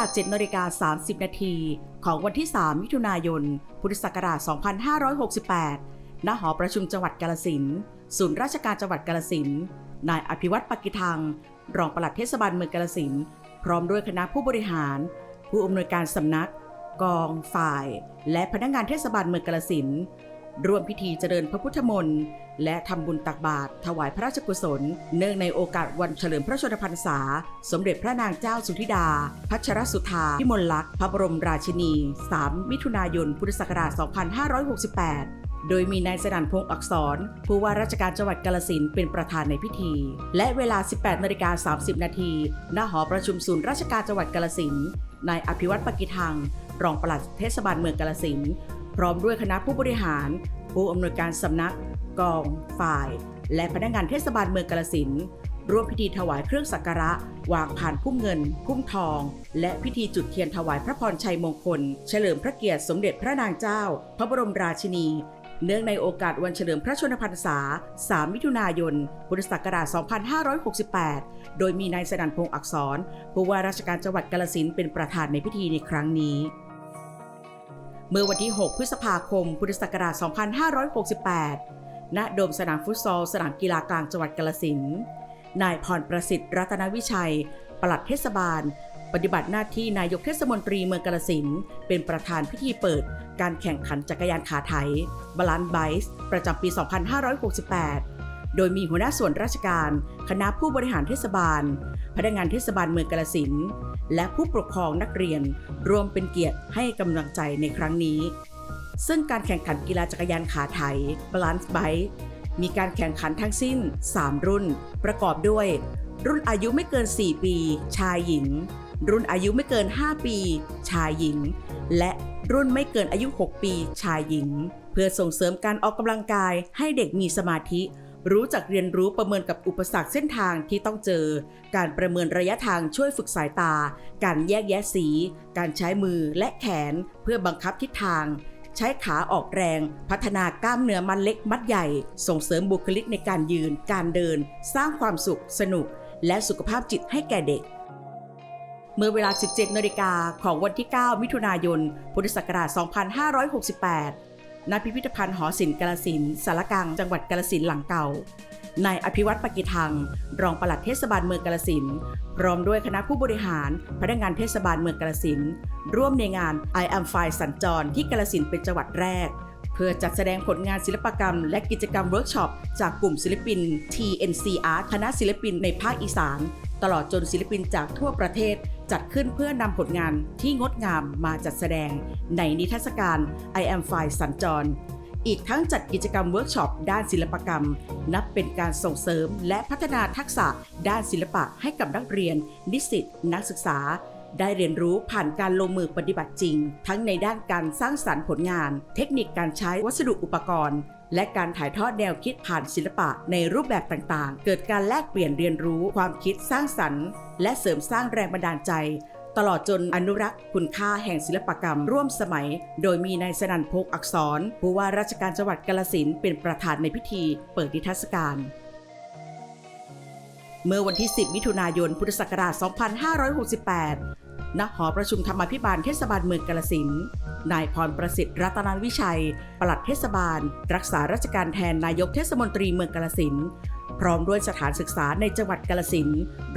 เมื่อเวลา7นาฬิกา30 นาทีของวันที่ 3 มิถุนายน พุทธศักราช 2568 ณ หอประชุมจังหวัดกาลสินศูนย์ราชการจังหวัดกาลสินนายอภิวัตรปกิทัง รองปลัดเทศบาลเมืองกาลสินพร้อมด้วยคณะผู้บริหาร ผู้อำนวยการสำนัก กอง ฝ่าย และพนักงานเทศบาลเมืองกาลสิน ร่วมพิธีเจริญพระพุทธมนต์ และทำบุญตักบาตรถวายพระราชกุศล เนื่องในโอกาสวันเฉลิมพระชนมพรรษา สมเด็จพระนางเจ้าสุธิดา พัชรสุธาพิมลลักษณ์พระบรมราชินี 3 มิถุนายน พุทธศักราช 2568โดยมีนายสนั่นพงศ์อักษร ผู้ว่าราชการจังหวัดกาลสินเป็นประธานในพิธี และเวลา 18 นาฬิกา 30 นาทีณหอประชุมศูนย์ราชการจังหวัดกาลสินนายอภิวัตรปกิทัง รองปลัดเทศบาลเมืองกาลสิน ร้อมด้วยคณะผู้บริหาร ผู้อำนวยการสำนัก กอง ฝ่าย และพนักงานเทศบาลเมืองกาลสินร่วมพิธีถวายเครื่องสักการะ วางผ่านพุ่มเงิน พุ่มทอง และพิธีจุดเทียนถวายพระพรชัยมงคล เฉลิมพระเกียรติสมเด็จพระนางเจ้า พระบรมราชินี เนื่องในโอกาสวันเฉลิมพระชนมพรรษา 3 มิถุนายน พุทธศักราช 2568 โดยมีนายสนันพงศ์อักษรผู้ว่าราชการจังหวัดกาลสินเป็นประธานในพิธีในครั้งนี้ เมื่อวันที่ 6 พฤษภาคม พุทธศักราช 2568 ณ โดมสนามฟุตซอล สนามกีฬากลางจังหวัดกาลสินนายพรประสิทธิ์รัตนวิชัย ปลัดเทศบาล ปฏิบัติหน้าที่นายกเทศมนตรีเมืองกาลสินเป็นประธานพิธีเปิด การแข่งขันจักรยานขาไถบาลานไบส์ประจำปี 2568 โดยมีหัวหน้าส่วนราชการ คณะผู้บริหารเทศบาล พนักงานเทศบาลเมืองกาลสินและผู้ปกครองนักเรียน รวมเป็นเกียรติให้กำลังใจในครั้งนี้ ซึ่งการแข่งขันกีฬาจักรยานขาไถ Balance Bike มีการแข่งขันทั้งสิ้น 3 รุ่น ประกอบด้วย รุ่นอายุไม่เกิน 4 ปี ชายหญิง รุ่นอายุไม่เกิน 5 ปี ชายหญิง และรุ่นไม่เกินอายุ 6 ปี ชายหญิง เพื่อส่งเสริมการออกกำลังกายให้เด็กมีสมาธิ รู้จักเรียนรู้ประเมินกับอุปสรรคเส้นทางที่ต้องเจอ การประเมินระยะทางช่วยฝึกสายตา การแยกแยะสี การใช้มือและแขนเพื่อบังคับทิศทาง ใช้ขาออกแรง พัฒนากล้ามเนื้อมัดเล็กมัดใหญ่ ส่งเสริมบุคลิกในการยืน การเดิน สร้างความสุข สนุก และสุขภาพจิตให้แก่เด็กเมื่อเวลา 17นาฬิกาของวันที่ 9 มิถุนายน พุทธศักราช 2568 ณพิพิธภัณฑ์หอศิลป์กาลสินสารกลางจังหวัดกาลสินหลังเก่านายอภิวัตปกิทัง รองปลัดเทศบาลเมืองกาลสินพร้อมด้วยคณะผู้บริหาร พนักงานเทศบาลเมืองกาลสินร่วมในงาน I am Fine สัญจรที่กาลสินเป็นจังหวัดแรก เพื่อจัดแสดงผลงานศิลปกรรม และกิจกรรมเวิร์กช็อป จากกลุ่มศิลปิน TNC Art คณะศิลปินในภาคอีสาน ตลอดจนศิลปินจากทั่วประเทศ จัดขึ้นเพื่อนำผลงานที่งดงามมาจัดแสดงในนิทรรศการ I am Fine สัญจร อีกทั้งจัดกิจกรรมเวิร์กช็อปด้านศิลปกรรม นับเป็นการส่งเสริมและพัฒนาทักษะด้านศิลปะให้กับนักเรียน นิสิต นักศึกษา ได้เรียนรู้ผ่านการลงมือปฏิบัติจริง ทั้งในด้านการสร้างสรรค์ผลงาน เทคนิคการใช้วัสดุอุปกรณ์ และการถ่ายทอดแนวคิดผ่านศิลปะในรูปแบบต่างๆ เกิดการแลกเปลี่ยนเรียนรู้ความคิดสร้างสรรค์ และเสริมสร้างแรงบันดาลใจ ตลอดจนอนุรักษ์คุณค่าแห่งศิลปกรรมร่วมสมัย โดยมีนายสนันพงศ์อักษรผู้ว่าราชการจังหวัดกาลสินเป็นประธานในพิธี เปิดนิทรรศการ เมื่อวันที่ 10 มิถุนายน พุทธศักราช 2568 ณ หอประชุมธรรมาภิบาลเทศบาลเมืองกาลสิน นายพรประสิทธิ์รัตนวิชัย ปลัดเทศบาล รักษาราชการแทนนายกเทศมนตรีเมืองกาลสิน พร้อมด้วยสถานศึกษาในจังหวัดกาลสิน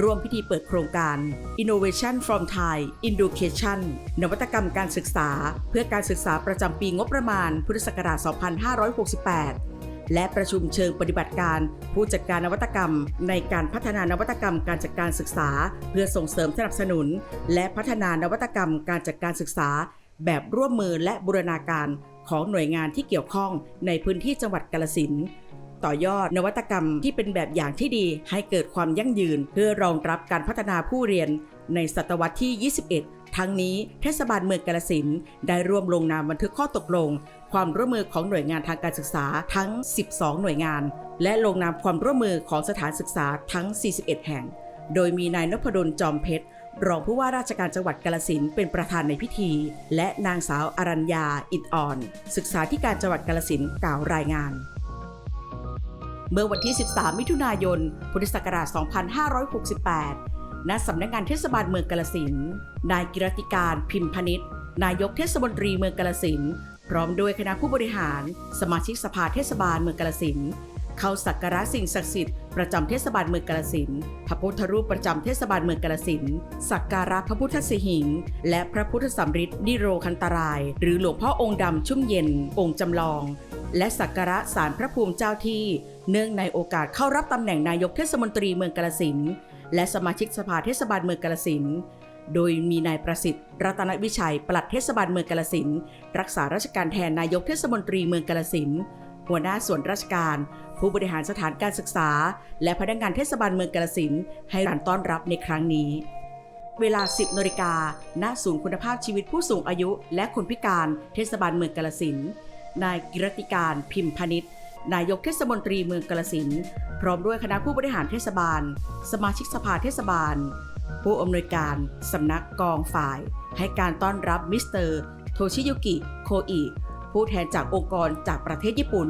ร่วมพิธีเปิดโครงการ Innovation from Thai Education นวัตกรรมการศึกษา เพื่อการศึกษาประจำปีงบประมาณ พุทธศักราช 2568 และประชุมเชิงปฏิบัติการ ผู้จัดการนวัตกรรม ในการพัฒนานวัตกรรมการจัดการศึกษา เพื่อส่งเสริมสนับสนุน และพัฒนานวัตกรรมการจัดการศึกษา แบบร่วมมือและบูรณาการของหน่วยงานที่เกี่ยวข้องในพื้นที่จังหวัดกาลสินต่อยอดนวัตกรรมที่เป็นแบบอย่างที่ดีให้เกิดความยั่งยืน เพื่อรองรับการพัฒนาผู้เรียนในศตวรรษที่ 21 ทั้งนี้เทศบาลเมืองกาลสินได้ร่วมลงนามบันทึกข้อตกลง ความร่วมมือของหน่วยงานทางการศึกษาทั้ง 12 หน่วยงาน และลงนามความร่วมมือของสถานศึกษาทั้ง 41 แห่ง โดยมีนายนพดลจอมเพชรรองผู้ว่าราชการจังหวัดกาลสินเป็นประธานในพิธี และนางสาวอรัญญาอิดอ่อน ศึกษาธิการจังหวัดกาลสินกล่าวรายงาน เมื่อวันที่ 13 มิถุนายน พุทธศักราช 2568 ณสำนักงานเทศบาลเมืองกาลสินนายกิรติการพิมพนิษฐ์นายกเทศมนตรีเมืองกาลสินพร้อมด้วยคณะผู้บริหาร สมาชิกสภาเทศบาลเมืองกาลสินเข้าสักการะสิ่งศักดิ์สิทธิ์ประจำเทศบาลเมืองกาลสินพระพุทธรูปประจำเทศบาลเมืองกาลสินสักการะพระพุทธสิหิง และพระพุทธสัมฤทธิ์นิโรคันตราย หรือหลวงพ่อองค์ดำชุ่มเย็น องค์จำลอง และสักการะสารพระภูมิเจ้าที่ เนื่องในโอกาสเข้ารับตำแหน่งนายกเทศมนตรีเมืองกาลสิน และสมาชิกสภาเทศบาลเมืองกาลสินโดยมีนายประสิทธิ์ รัตนวิชัย ปลัดเทศบาลเมืองกาลสินรักษาราชการแทนนายกเทศมนตรีเมืองกาลสินหัวหน้าส่วนราชการ ผู้บริหารสถานการศึกษา และพนักงานเทศบาลเมืองกาลสินให้การต้อนรับในครั้งนี้ เวลา 10นาฬิกาณศูนย์คุณภาพชีวิตผู้สูงอายุ และคนพิการเทศบาลเมืองกาลสินนายกิรติการพิมพนิษฐ์นายกเทศมนตรีเมืองกาลสิน พร้อมด้วยคณะผู้บริหารเทศบาล สมาชิกสภาเทศบาล ผู้อำนวยการสำนักกองฝ่าย ให้การต้อนรับมิสเตอร์โทชิยุกิ โคอิผู้แทนจากองค์กรจากประเทศญี่ปุ่น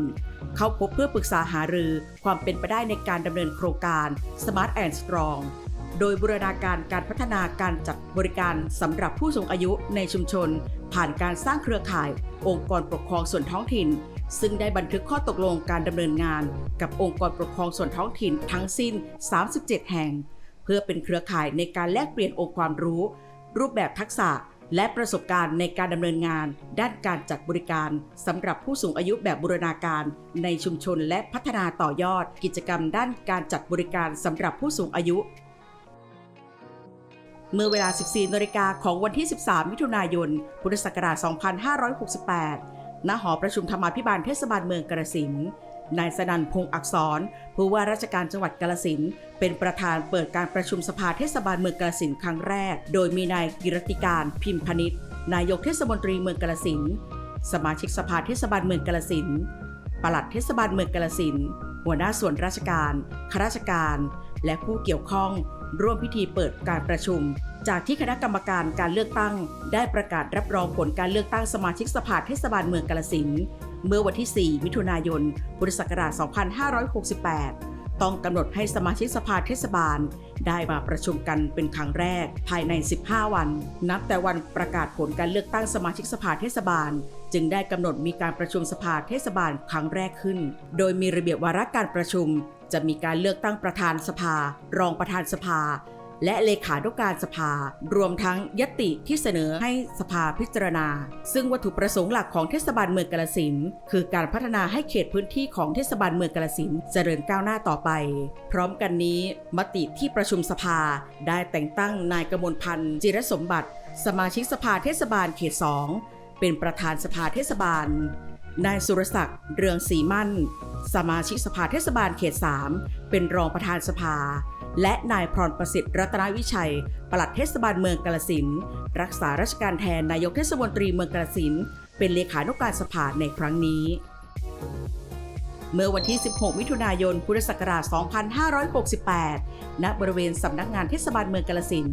เข้าพบเพื่อปรึกษาหารือความเป็นไปได้ในการดำเนินโครงการ Smart and Strong โดยบูรณาการการพัฒนาการจัดบริการสำหรับผู้สูงอายุในชุมชน ผ่านการสร้างเครือข่าย องค์กรปกครองส่วนท้องถิ่น ซึ่งได้บันทึกข้อตกลงการดำเนินงาน กับองค์กรปกครองส่วนท้องถิ่นทั้งสิ้น 37 แห่ง เพื่อเป็นเครือข่ายในการแลกเปลี่ยนองค์ความรู้ รูปแบบทักษะและประสบการณ์ในการดำเนินงาน ด้านการจัดบริการสำหรับผู้สูงอายุแบบบูรณาการ ในชุมชนและพัฒนาต่อยอด กิจกรรมด้านการจัดบริการสำหรับผู้สูงอายุ เมื่อเวลา 14นาฬิกาของวันที่ 13 มิถุนายน พุทธศักราช 2568 ณหอประชุมธรรมาภิบาลเทศบาลเมืองกาฬสินนายสนันพงศ์อักษร ผู้ว่าราชการจังหวัดกาฬสินเป็นประธานเปิดการประชุมสภาเทศบาลเมืองกาฬสินครั้งแรก โดยมีนายกิรติการพิมพนิษฐ์นายกเทศมนตรีเมืองกาฬสินสมาชิกสภาเทศบาลเมืองกาฬสินปลัดเทศบาลเมืองกาฬสินหัวหน้าส่วนราชการข้าราชการ และผู้เกี่ยวข้องร่วมพิธีเปิดการประชุม จากที่คณะกรรมการการเลือกตั้ง ได้ประกาศรับรองผลการเลือกตั้งสมาชิกสภาเทศบาลเมืองกาฬสินธุ์เมื่อวันที่ 4 มิถุนายน พุทธศักราช 2568 ต้องกำหนดให้สมาชิกสภาเทศบาล ได้มาประชุมกันเป็นครั้งแรก ภายใน 15 วัน นับแต่วันประกาศผลการเลือกตั้งสมาชิกสภาเทศบาล จึงได้กำหนดมีการประชุมสภาเทศบาลครั้งแรกขึ้น โดยมีระเบียบวาระการประชุม จะมีการเลือกตั้งประธานสภา รองประธานสภา และเลขานุการสภา รวมทั้งยติที่เสนอให้สภาพิจารณา ซึ่งวัตถุประสงค์หลักของเทศบาลเมืองกาฬสินคือการพัฒนาให้เขตพื้นที่ของเทศบาลเมืองกาฬสินเจริญก้าวหน้าต่อไป พร้อมกันนี้ มติที่ประชุมสภาได้แต่งตั้งนายกมลพันธ์จิรสมบัติ สมาชิกสภาเทศบาลเขต 2 เป็นประธานสภาเทศบาลนายสุรศักดิ์เรืองศรีมั่น สมาชิกสภาเทศบาลเขต 3 เป็นรองประธานสภา และนายพรประสิทธิ์รัตนวิชัย ปลัดเทศบาลเมืองกาลสินรักษาราชการแทนนายกเทศมนตรีเมืองกาลสินเป็นเลขานุการสภาในครั้งนี้ เมื่อวันที่ 16 มิถุนายน พุทธศักราช 2568 ณ บริเวณสำนักงานเทศบาลเมืองกาลสิน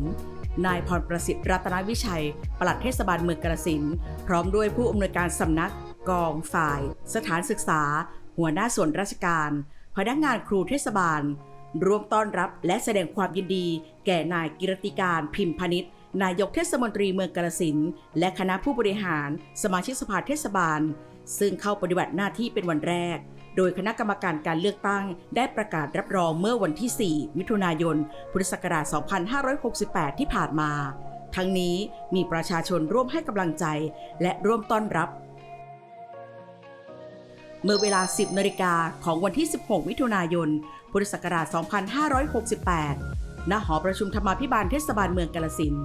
นายพรประสิทธิ์รัตนวิชัย ปลัดเทศบาลเมืองกาลสินพร้อมด้วยผู้อำนวยการสำนัก กองฝ่าย สถานศึกษา หัวหน้าส่วนราชการ พนักงานครูเทศบาล ร่วมต้อนรับและแสดงความยินดี แก่นายกิรติการพิมพ์พนิษฐ์นายกเทศมนตรีเมืองกาฬสินและคณะผู้บริหาร สมาชิกสภาเทศบาล ซึ่งเข้าปฏิบัติหน้าที่เป็นวันแรก โดยคณะกรรมการการเลือกตั้ง ได้ประกาศรับรองเมื่อวันที่ 4 มิถุนายน พุทธศักราช 2568 ที่ผ่านมา ทั้งนี้มีประชาชนร่วมให้กำลังใจ และร่วมต้อนรับ เมื่อเวลา 10นาฬิกาของวันที่ 16 มิถุนายน พุทธศักราช 2568 ณ หอประชุมธรรมาภิบาลเทศบาลเมืองกาฬสิน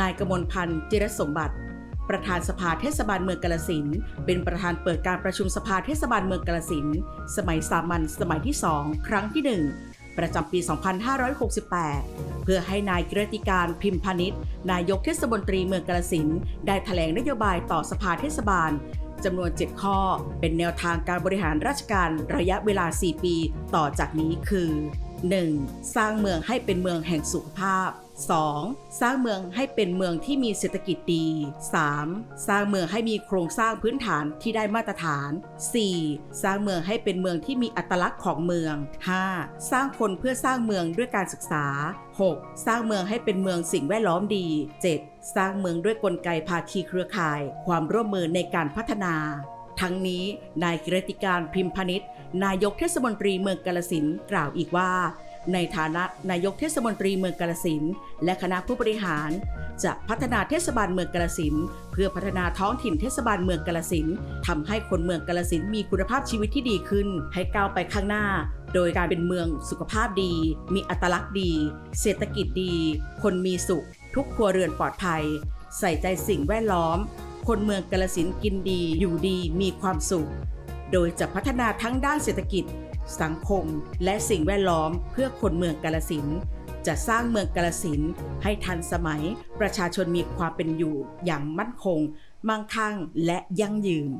นายกมลพันธ์จิรสมบัติ ประธานสภาเทศบาลเมืองกาฬสิน เป็นประธานเปิดการประชุมสภาเทศบาลเมืองกาฬสิน สมัยสามัญสมัยที่ 2 ครั้งที่ 1ประจำปี 2568 เพื่อให้นายกิรติการพิมพานิษฐ์นายกเทศมนตรีเมืองกาฬสินได้แถลงนโยบายต่อสภาเทศบาล จำนวน 7 ข้อ เป็นแนวทางการบริหารราชการระยะเวลา 4 ปี ต่อจากนี้คือ 1. สร้างเมืองให้เป็นเมืองแห่งสุขภาพ 2. สร้างเมืองให้เป็นเมืองที่มีเศรษฐกิจดี 3. สร้างเมืองให้มีโครงสร้างพื้นฐานที่ได้มาตรฐาน 4. สร้างเมืองให้เป็นเมืองที่มีอัตลักษณ์ของเมือง 5. สร้างคนเพื่อสร้างเมืองด้วยการศึกษา 6. สร้างเมืองให้เป็นเมืองสิ่งแวดล้อมดี 7. สร้างเมืองด้วยกลไกภาคีเครือข่าย ความร่วมมือในการพัฒนา ทั้งนี้นายกิรติการพิมพนิษนายกเทศมนตรีเมืองกาลสินกล่าวอีกว่า ในฐานะนายกเทศมนตรีเมืองกาลสินและคณะผู้บริหาร จะพัฒนาเทศบาลเมืองกาลสินเพื่อพัฒนาท้องถิ่นเทศบาลเมืองกาลสินธุ์ทำให้คนเมืองกาลสินมีคุณภาพชีวิตที่ดีขึ้น ให้ก้าวไปข้างหน้า โดยการเป็นเมืองสุขภาพดี มีอัตลักษณ์ดี เศรษฐกิจดี คนมีสุข ทุกครัวเรือนปลอดภัย ใส่ใจสิ่งแวดล้อม คนเมืองกาลสินกินดี อยู่ดีมีความสุข โดยจะพัฒนาทั้งด้านเศรษฐกิจ สังคม และสิ่งแวดล้อมเพื่อคนเมืองกาลสินจะสร้างเมืองกาลสินให้ทันสมัยประชาชนมีความเป็นอยู่อย่างมั่นคง มั่งคั่งและยั่งยืน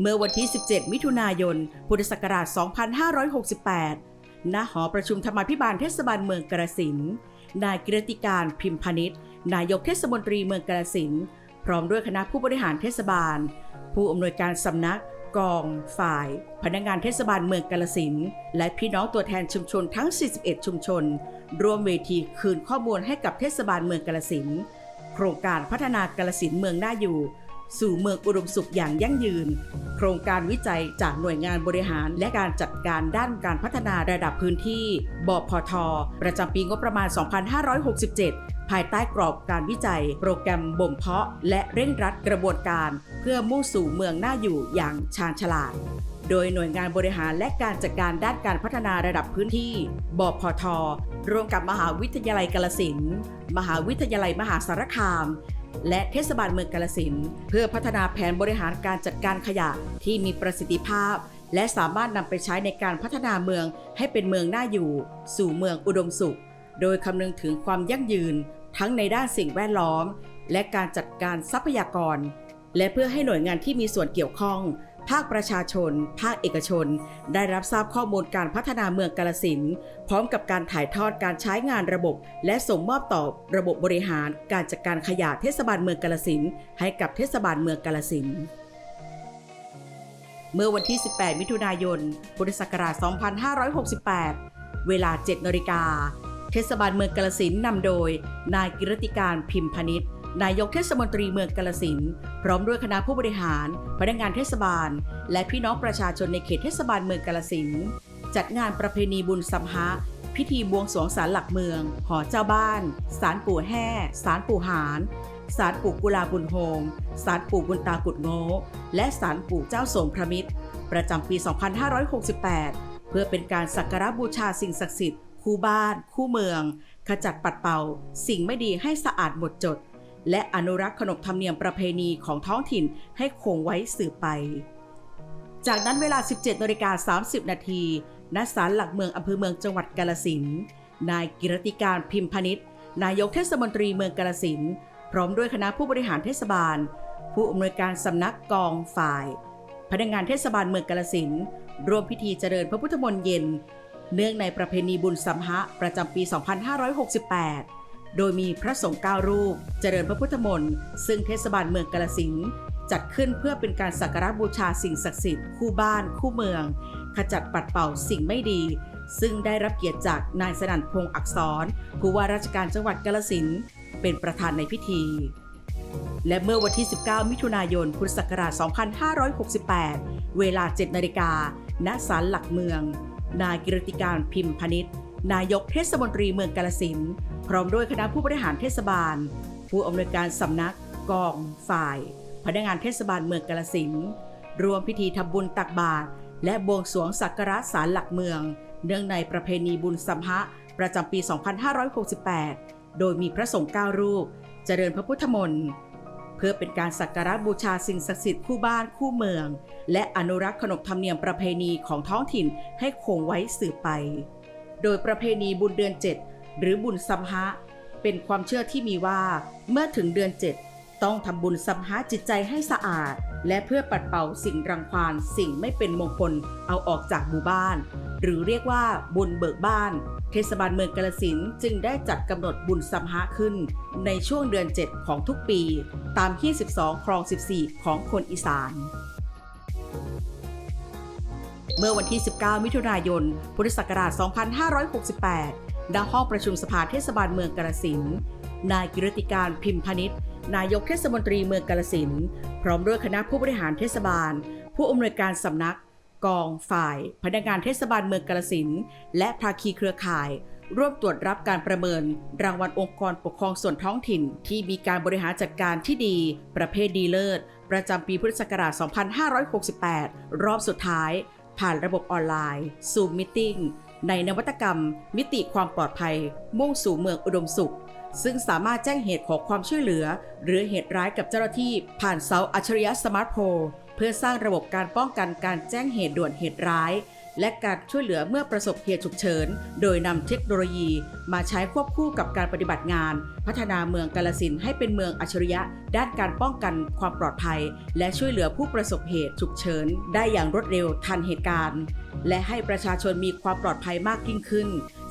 เมื่อวันที่ 17 มิถุนายน พุทธศักราช 2568 ณ หอประชุมธรรมาภิบาลเทศบาลเมืองกาฬสินนายกิรติการพิมพนิษฐ์นายกเทศมนตรีเมืองกาฬสินพร้อมด้วยคณะผู้บริหารเทศบาล ผู้อำนวยการสำนัก กอง ฝ่าย พนักงานเทศบาลเมืองกาฬสินและพี่น้องตัวแทนชุมชนทั้ง 41 ชุมชน ร่วมเวทีคืนข้อมูลให้กับเทศบาลเมืองกาฬสินโครงการพัฒนากาฬสินเมืองน่าอยู่ สู่เมืองอุดมสุขอย่างยั่งยืน โครงการวิจัยจากหน่วยงานบริหารและการจัดการด้านการพัฒนาระดับพื้นที่ บพท ประจำปีงบประมาณ 2567 ภายใต้กรอบการวิจัย โปรแกรมบ่มเพาะ และเร่งรัดกระบวนการ เพื่อมุ่งสู่เมืองน่าอยู่อย่างชาญฉลาด โดยหน่วยงานบริหารและการจัดการด้านการพัฒนาระดับพื้นที่ บพท ร่วมกับมหาวิทยาลัยกาลสินมหาวิทยาลัยมหาสารคาม และเทศบาลเมืองกาลสินเพื่อพัฒนาแผนบริหารการจัดการขยะที่มีประสิทธิภาพและสามารถนำไปใช้ในการพัฒนาเมืองให้เป็นเมืองน่าอยู่ สู่เมืองอุดมสุข โดยคำนึงถึงความยั่งยืนทั้งในด้านสิ่งแวดล้อม และการจัดการทรัพยากร และเพื่อให้หน่วยงานที่มีส่วนเกี่ยวข้อง ภาคประชาชน ภาคเอกชน ได้รับทราบข้อมูลการพัฒนาเมืองกาลสินพร้อมกับการถ่ายทอดการใช้งานระบบ และส่งมอบต่อระบบบริหารการจัดการขยะเทศบาลเมืองกาลสินให้กับเทศบาลเมืองกาลสินเมื่อวันที่ 18 มิถุนายน พุทธศักราช 2568 เวลา 7นาฬิกา ทศบาลเมืองกาลสินนำโดย นายกิรติการพิมพนิษฐ์นายกเทศมนตรีเมืองกาลสินพร้อมด้วยคณะผู้บริหาร พนักงานเทศบาล และพี่น้องประชาชนในเขตเทศบาลเมืองกาลสินจัดงานประเพณีบุญสัมภะพิธีบวงสรวงศาลหลักเมือง หอเจ้าบ้าน ศาลปู่แห่ศาลปู่หารศาลปู่กุลาบุญโฮมศาลปู่บุญตากุดโง่และศาลปู่เจ้าสมพระมิตร ประจำปี 2568 เพื่อเป็นการสักการะบูชาสิ่งศักดิ์สิทธิ์ คู่บ้าน คู่เมือง ขจัดปัดเป่า สิ่งไม่ดีให้สะอาดหมดจด และอนุรักษ์ขนบธรรมเนียมประเพณีของท้องถิ่นให้คงไว้สืบไป จากนั้นเวลา 17นาฬิกา30 นาทีณศาลหลักเมืองอำเภอเมืองจังหวัดกาลสินนายกิรติการพิมพนิษฐ์นายกเทศมนตรีเมืองกาลสินพร้อมด้วยคณะผู้บริหารเทศบาล ผู้อำนวยการสำนักกองฝ่าย พนักงานเทศบาลเมืองกาลสินร่วมพิธีเจริญพระพุทธมนต์เย็น เนื่องในประเพณีบุญสัมภะประจำปี 2568 โดยมีพระสงฆ์9รูป เจริญพระพุทธมนต์ซึ่งเทศบาลเมืองกาลสิณ์จัดขึ้นเพื่อเป็นการสักการะบูชาสิ่งศักดิ์สิทธิ์คู่บ้านคู่เมือง ขจัดปัดเป่าสิ่งไม่ดี ซึ่งได้รับเกียรติจากนายสนั่นพงษ์อักษรผู้ว่าราชการจังหวัดกาลสิณ์เป็นประธานในพิธี และเมื่อวันที่ 19 มิถุนายน พุทธศักราช 2568 เวลา 7 นาฬิกาณศาลหลักเมือง นายกิรติการพิมพนิษฐ์นายกเทศมนตรีเมืองกาลสินพร้อมด้วยคณะผู้บริหารเทศบาล ผู้อำนวยการสำนักกอง ฝ่าย พนักงานเทศบาลเมืองกาลสินรวมพิธีทำบุญตักบาตรและบวงสรวงสักการะศาลหลักเมือง เนื่องในประเพณีบุญสัมภะประจำปี 2568 โดยมีพระสงฆ์9รูป เจริญพระพุทธมนต์ เพื่อเป็นการสักการะบูชาสิ่งศักดิ์สิทธิ์คู่บ้านคู่เมือง และอนุรักษ์ขนบธรรมเนียมประเพณีของท้องถิ่นให้คงไว้สืบไป โดยประเพณีบุญเดือน 7 หรือบุญสัมภะเป็นความเชื่อที่มีว่า เมื่อถึงเดือน 7 ต้องทำบุญสัมภะจิตใจให้สะอาด และเพื่อปัดเป่าสิ่งรังควานสิ่งไม่เป็นมงคลเอาออกจากหมู่บ้าน หรือเรียกว่าบุญเบิกบ้าน เทศบาลเมืองกาลสินจึงได้จัดกำหนดบุญสัมหะขึ้น ในช่วงเดือน 7 ของทุกปี ตามที่12ครอง 14 ของคนอีสานเมื่อวันที่ 19 มิถุนายน พุทธศักราช 2568 ณ ห้องประชุมสภาเทศบาลเมืองกาลสินนายกิรติการพิมพนิษฐ์ นายกเทศมนตรีเมืองกาลสินพร้อมด้วยคณะผู้บริหารเทศบาล ผู้อำนวยการสำนัก กองฝ่าย พนักงานเทศบาลเมืองกาลสินและภาคีเครือข่าย ร่วมตรวจรับการประเมิน รางวัลองค์กรปกครองส่วนท้องถิ่น ที่มีการบริหารจัดการที่ดี ประเภทดีเลิศ ประจำปีพุทธศักราช 2568 รอบสุดท้าย ผ่านระบบออนไลน์ Zoom Meeting ในนวัตกรรม มิติความปลอดภัย มุ่งสู่เมืองอุดมสุข ซึ่งสามารถแจ้งเหตุขอความช่วยเหลือ หรือเหตุร้ายกับเจ้าหน้าที่ ผ่านเสาอัจฉริยะสมาร์ทโฟนเพื่อสร้างระบบการป้องกันการแจ้งเหตุด่วนเหตุร้าย และการช่วยเหลือเมื่อประสบเหตุฉุกเฉิน โดยนำเทคโนโลยีมาใช้ควบคู่กับการปฏิบัติงาน พัฒนาเมืองกาลสินให้เป็นเมืองอัจฉริยะ ด้านการป้องกันความปลอดภัย และช่วยเหลือผู้ประสบเหตุฉุกเฉิน ได้อย่างรวดเร็วทันเหตุการณ์ และให้ประชาชนมีความปลอดภัยมากยิ่งขึ้น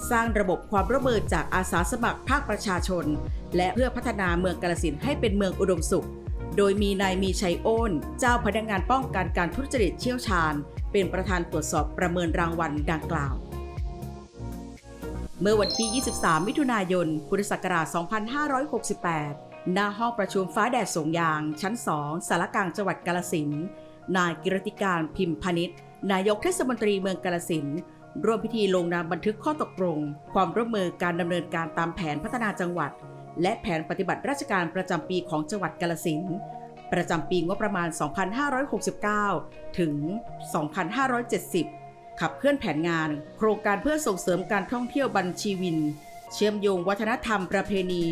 สร้างระบบความร่วมมือจากอาสาสมัครภาคประชาชน และเพื่อพัฒนาเมืองกาลสินให้เป็นเมืองอุดมสุข โดยมีนายมีชัยโอนเจ้าพนักงานป้องกันการทุจริตเชี่ยวชาญ เป็นประธานตรวจสอบประเมินรางวัลดังกล่าว เมื่อวันที่ 23 มิถุนายน พุทธศักราช 2568 หน้าห้องประชุมฟ้าแดดสงยาง ชั้น 2สารกลางจังหวัดกาลสินนายกิรติการพิมพ์พนิษฐ์นายกเทศมนตรีเมืองกาลสินร่วมพิธีลงนามบันทึกข้อตกลง ความร่วมมือการดำเนินการตามแผนพัฒนาจังหวัด และแผนปฏิบัติราชการประจำปีของจังหวัดกาลสินประจำปีงบประมาณ 2569 ถึง 2570 ขับเคลื่อนแผนงาน โครงการเพื่อส่งเสริมการท่องเที่ยวบัญชีวิน เชื่อมโยงวัฒนธรรมประเพณี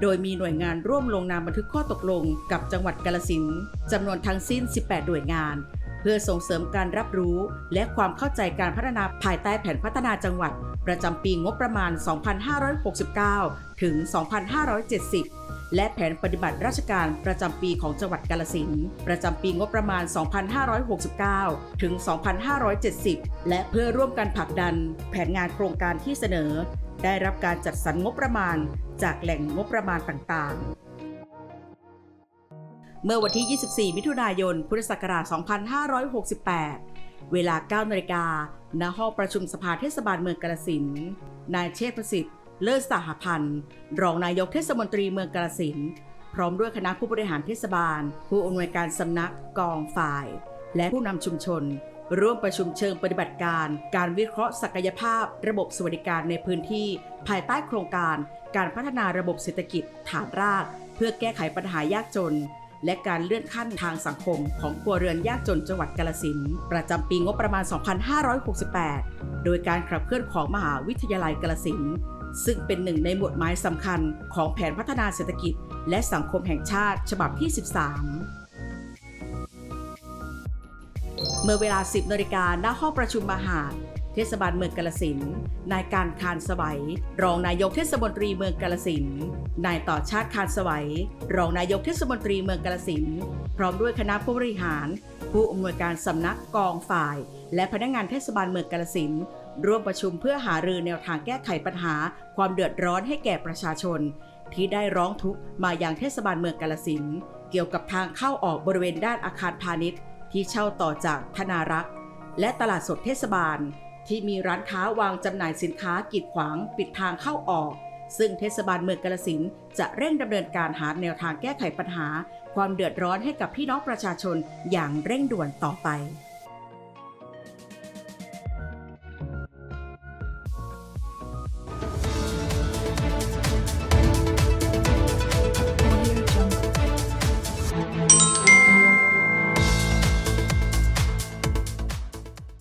โดยมีหน่วยงานร่วมลงนามบันทึกข้อตกลงกับจังหวัดกาลสินจำนวนทั้งสิ้น 18 หน่วยงาน เพื่อส่งเสริมการรับรู้ และความเข้าใจการพัฒนาภายใต้แผนพัฒนาจังหวัด ประจำปีงบประมาณ 2569 ถึง 2570 และแผนปฏิบัติราชการประจำปีของจังหวัดกาลสินธุ์ประจำปีงบประมาณ 2569 ถึง 2570 และเพื่อร่วมกันผลักดัน แผนงานโครงการที่เสนอ ได้รับการจัดสรรงบประมาณ จากแหล่งงบประมาณต่างๆ เมื่อวันที่ 24 มิถุนายน พุทธศักราช 2568 เวลา 9 นาฬิกา ณ ห้องประชุมสภาเทศบาลเมืองกาลสิน นายเชษฐประสิทธิ์ เลิศสหพันธ์ รองนายกเทศมนตรีเมืองกาลสิน พร้อมด้วยคณะผู้บริหารเทศบาล ผู้อำนวยการสำนัก กองฝ่าย และผู้นำชุมชน ร่วมประชุมเชิงปฏิบัติการ การวิเคราะห์ศักยภาพ ระบบสวัสดิการในพื้นที่ ภายใต้โครงการ การพัฒนาระบบเศรษฐกิจฐานราก เพื่อแก้ไขปัญหายากจน และการเลื่อนขั้นทางสังคมของครัวเรือนยากจนจังหวัดกาลสินประจำปีงบประมาณ 2568 โดยการขับเคลื่อนของมหาวิทยาลัยกาลสินซึ่งเป็นหนึ่งในหมวดหมายสำคัญของแผนพัฒนาเศรษฐกิจ และสังคมแห่งชาติฉบับที่ 13 เมื่อเวลา 10นาฬิกาณห้องประชุมมหาด เทศบาลเมืองกาลสินนายการคานสวัย รองนายกเทศมนตรีเมืองกาลสินนายต่อชาติคานสวัย รองนายกเทศมนตรีเมืองกาลสินพร้อมด้วยคณะผู้บริหาร ผู้อำนวยการสำนักกองฝ่าย และพนักงานเทศบาลเมืองกาลสินร่วมประชุมเพื่อหารือแนวทางแก้ไขปัญหา ความเดือดร้อนให้แก่ประชาชน ที่ได้ร้องทุกข์มาอยังเทศบาลเมืองกาลสินเกี่ยวกับทางเข้าออกบริเวณด้านอาคารพาณิชย์ ที่เช่าต่อจากธนารักษ์ และตลาดสดเทศบาล ที่มีร้านค้าวางจำหน่ายสินค้ากีดขวางปิดทางเข้าออก ซึ่งเทศบาลเมืองกาลสินจะเร่งดำเนินการหาแนวทางแก้ไขปัญหา ความเดือดร้อนให้กับพี่น้องประชาชนอย่างเร่งด่วนต่อไป